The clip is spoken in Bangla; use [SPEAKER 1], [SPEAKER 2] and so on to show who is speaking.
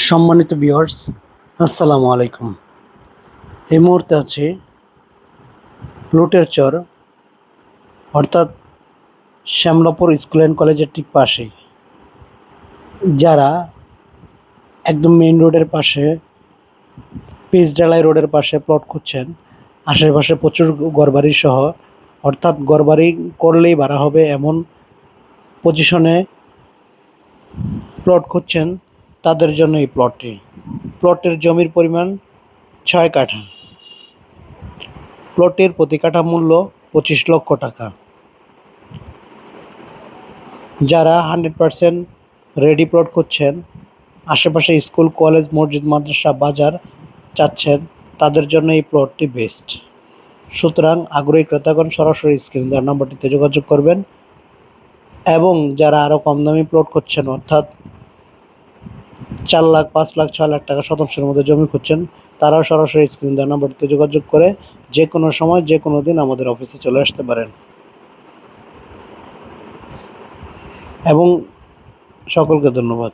[SPEAKER 1] সম্মানিত ভিউয়ার্স আসসালামু আলাইকুম। এই মুহূর্তে আছে লুটের চর, অর্থাৎ শ্যামলাপুর স্কুল অ্যান্ড কলেজের ঠিক পাশে যারা একদম মেইন রোডের পাশে পিচডালাই রোডের পাশে প্লট খুঁজছেন, আশেপাশে প্রচুর ঘরবাড়ি সহ, অর্থাৎ ঘরবাড়ি করলেই ভাড়া হবে এমন পজিশনে প্লট খুঁজছেন তাদের জন্য এই প্লটটি প্লটের জমির পরিমাণ ছয় কাঠা। প্লটের প্রতি কাঠা মূল্য পঁচিশ লক্ষ টাকা। যারা হান্ড্রেড পারসেন্ট রেডি প্লট করছেন, আশেপাশে স্কুল, কলেজ, মসজিদ, মাদ্রাসা, বাজার চাচ্ছেন, তাদের জন্য এই প্লটটি বেস্ট সুতরাং আগ্রহী ক্রেতাগণ সরাসরি স্ক্রিন দেওয়ার নম্বরটিতে যোগাযোগ করবেন এবং যারা আরও কম দামি প্লট করছেন, অর্থাৎ চার লাখ, পাঁচ লাখ, ছয় লাখ টাকা শতাংশের মধ্যে জমি খুঁজছেন, তারাও সরাসরি স্ক্রিন দেওয়া নম্বরটিতে যোগাযোগ করে যে কোনো সময়, যে কোনো দিন আমাদের অফিসে চলে আসতে পারেন। এবং সকলকে ধন্যবাদ।